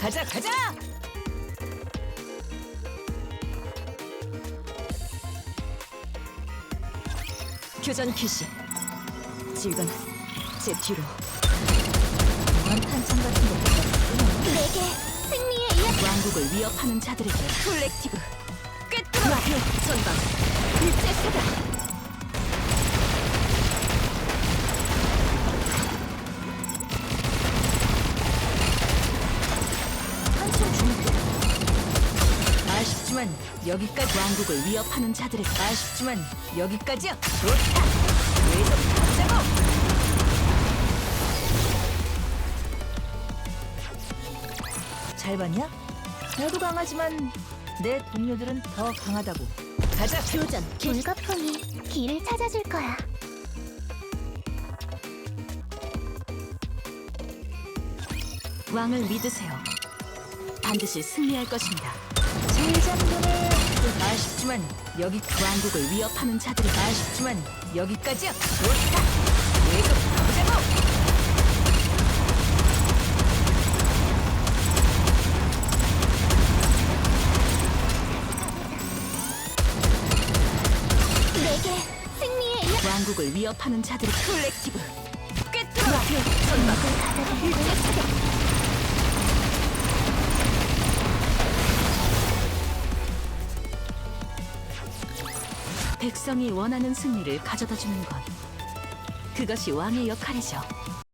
가자 가자. 교전 캐시. 지금 제 뒤로. 무한 탄창 같은 것보다 내게 승리의 이야기. 왕국을 위협하는 자들에게 콜렉티브. 꿰뚫어 전방. 일제 사격 아쉽지만 여기까지 왕국을 위협하는 자들에게 아쉽지만 여기까지야 좋다 왜좀 가자고 잘 봤냐? 나도 강하지만 내 동료들은 더 강하다고. 가자 교전. 불거풍이 길을 찾아줄 거야 왕을 믿으세요. 반드시 승리할 것입니다. 제장군의 아쉽지만 여기 왕국을 위협하는 자들이 아쉽지만 여기까지야. 좋다. 계속 가보자고. 내게 승리의 왕국을 위협하는 자들의 콜렉티브 백성이 원하는 승리를 가져다 주는 것. 그것이 왕의 역할이죠.